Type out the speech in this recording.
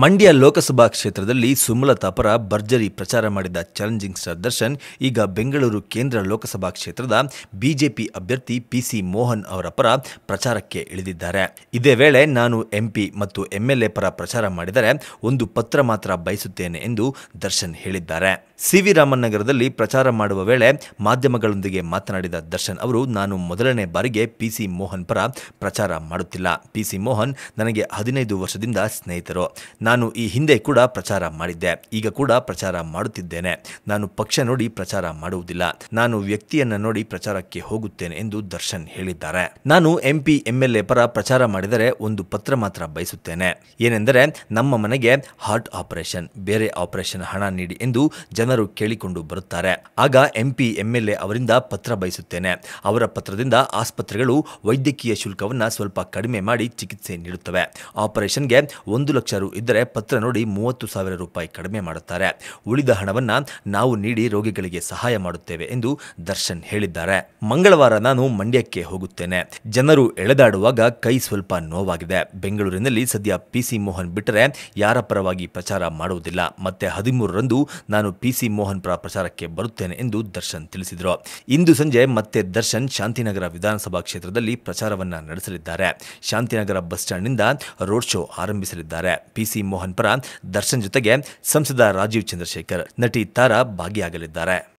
ಮಂಡ್ಯ ಲೋಕಸಭಾ ಕ್ಷೇತ್ರದಲ್ಲಿ ಸುಮಲತಾ ಪರ ಭರ್ಜರಿ ಪ್ರಚಾರ ಮಾಡಿದ ಚಾಲೆಂಜಿಂಗ್ ಸ್ಟಾರ್ ದರ್ಶನ್, ಈಗ ಬೆಂಗಳೂರು ಕೇಂದ್ರ ಲೋಕಸಭಾ ಕ್ಷೇತ್ರದ ಬಿಜೆಪಿ ಅಭ್ಯರ್ಥಿ ಪಿಸಿ ಮೋಹನ್ ಅವರ ಪರ ಪ್ರಚಾರಕ್ಕೆ ಇಳಿದಿದ್ದಾರೆ. ಇದೇ ವೇಳೆ ನಾನು ಎಂಪಿ ಮತ್ತು ಎಂಎಲ್ಎ ಪರ ಪ್ರಚಾರ ಮಾಡಿದರೆ ಒಂದು ಪತ್ರ ಮಾತ್ರ ಬಯಸುತ್ತೇನೆ ಎಂದು ದರ್ಶನ್ ಹೇಳಿದ್ದಾರೆ. ಸಿವಿ ರಾಮನಗರದಲ್ಲಿ ಪ್ರಚಾರ ಮಾಡುವ ವೇಳೆ ಮಾಧ್ಯಮಗಳೊಂದಿಗೆ ಮಾತನಾಡಿದ ದರ್ಶನ್ ಅವರು, ನಾನು ಮೊದಲನೇ ಬಾರಿಗೆ ಪಿಸಿ ಮೋಹನ್ ಪರ ಪ್ರಚಾರ ಮಾಡುತ್ತಿಲ್ಲ. ಪಿಸಿ ಮೋಹನ್ ನನಗೆ ಹದಿನೈದು ವರ್ಷದಿಂದ ಸ್ನೇಹಿತರು. ನಾನು ಈ ಹಿಂದೆ ಕೂಡ ಪ್ರಚಾರ ಮಾಡಿದ್ದೆ. ಈಗ ಕೂಡ ಪ್ರಚಾರ ಮಾಡುತ್ತಿದ್ದೇನೆ. ನಾನು ಪಕ್ಷ ನೋಡಿ ಪ್ರಚಾರ ಮಾಡುವುದಿಲ್ಲ. ನಾನು ವ್ಯಕ್ತಿಯನ್ನ ನೋಡಿ ಪ್ರಚಾರಕ್ಕೆ ಹೋಗುತ್ತೇನೆ ಎಂದು ದರ್ಶನ್ ಹೇಳಿದ್ದಾರೆ. ನಾನು ಎಂಪಿ ಎಂಎಲ್ಎ ಪರ ಪ್ರಚಾರ ಮಾಡಿದರೆ ಒಂದು ಪತ್ರ ಮಾತ್ರ ಬಯಸುತ್ತೇನೆ. ಏನೆಂದರೆ, ನಮ್ಮ ಮನೆಗೆ ಹಾರ್ಟ್ ಆಪರೇಷನ್ ಬೇರೆ ಆಪರೇಷನ್ ಹಣ ನೀಡಿ ಎಂದು ಜನರು ಕೇಳಿಕೊಂಡು ಬರುತ್ತಾರೆ. ಆಗ ಎಂಪಿ ಎಂಎಲ್ಎ ಅವರಿಂದ ಪತ್ರ ಬಯಸುತ್ತೇನೆ. ಅವರ ಪತ್ರದಿಂದ ಆಸ್ಪತ್ರೆಗಳು ವೈದ್ಯಕೀಯ ಶುಲ್ಕವನ್ನ ಸ್ವಲ್ಪ ಕಡಿಮೆ ಮಾಡಿ ಚಿಕಿತ್ಸೆ ನೀಡುತ್ತವೆ. ಆಪರೇಷನ್ಗೆ ಒಂದು ಲಕ್ಷ ರು ಇದ್ದರೆ ಪತ್ರ ನೋಡಿ ಮೂವತ್ತು ಸಾವಿರ ರೂಪಾಯಿ ಕಡಿಮೆ ಮಾಡುತ್ತಾರೆ. ಉಳಿದ ಹಣವನ್ನು ನಾವು ನೀಡಿ ರೋಗಿಗಳಿಗೆ ಸಹಾಯ ಮಾಡುತ್ತೇವೆ ಎಂದು ದರ್ಶನ್ ಹೇಳಿದ್ದಾರೆ. ಮಂಗಳವಾರ ನಾನು ಮಂಡ್ಯಕ್ಕೆ ಹೋಗುತ್ತೇನೆ. ಜನರು ಎಳೆದಾಡುವಾಗ ಕೈ ಸ್ವಲ್ಪ ನೋವಾಗಿದೆ. ಬೆಂಗಳೂರಿನಲ್ಲಿ ಸದ್ಯ ಪಿಸಿ ಮೋಹನ್ ಬಿಟ್ಟರೆ ಯಾರ ಪರವಾಗಿ ಪ್ರಚಾರ ಮಾಡುವುದಿಲ್ಲ. ಮತ್ತೆ ಹದಿಮೂರರಂದು ನಾನು ಪಿಸಿ ಮೋಹನ್ ಪರ ಪ್ರಚಾರಕ್ಕೆ ಬರುತ್ತೇನೆ ಎಂದು ದರ್ಶನ್ ತಿಳಿಸಿದರು. ಇಂದು ಸಂಜೆ ಮತ್ತೆ ದರ್ಶನ್ ಶಾಂತಿನಗರ ವಿಧಾನಸಭಾ ಕ್ಷೇತ್ರದಲ್ಲಿ ಪ್ರಚಾರವನ್ನ ನಡೆಸಲಿದ್ದಾರೆ. ಶಾಂತಿನಗರ ಬಸ್ ಸ್ಟ್ಯಾಂಡ್ನಿಂದ ರೋಡ್ ಶೋ ಆರಂಭಿಸಲಿದ್ದಾರೆ. ಪಿಸಿ ಮೋಹನ್ ಪರ ದರ್ಶನ್ ಜೊತೆಗೆ ಸಂಸದ ರಾಜೀವ್ ಚಂದ್ರಶೇಖರ್. ನಟಿ ತಾರಾ ಭಾಗಿಯಾಗಲಿದ್ದಾರೆ.